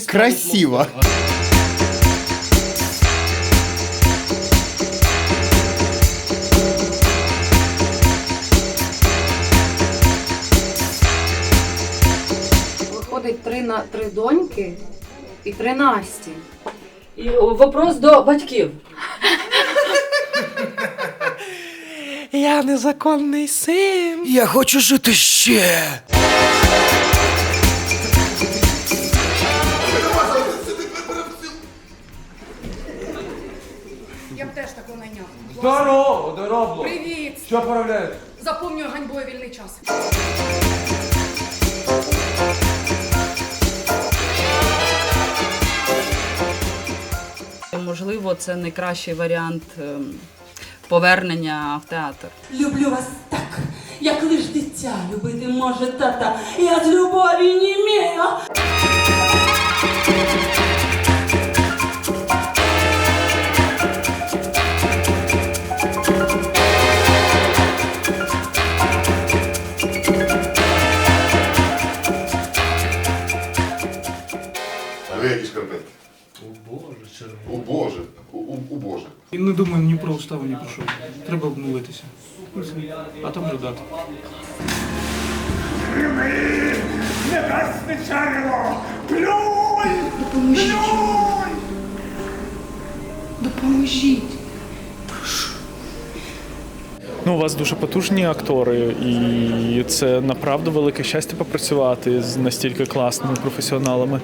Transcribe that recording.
Красиво. Виходить три на три доньки і три Насті. І вопрос до батьків. Я незаконний син. Я хочу жити ще. Я б теж таку найняв. Здорово, здорово. Привіт! Що поправляєте? Заповнюю ганьбою вільний час. Можливо, це найкращий варіант ем, повернення в театр. Люблю вас так, як лиш дитя любити може тата. Я з любові не О Боже, червоно. О Боже, у, у, у Боже. І не думаю ні про уставу, ні про що. Треба обнулитися. А там вже дати. Ну, у вас дуже потужні актори, і це направду велике щастя попрацювати з настільки класними професіоналами.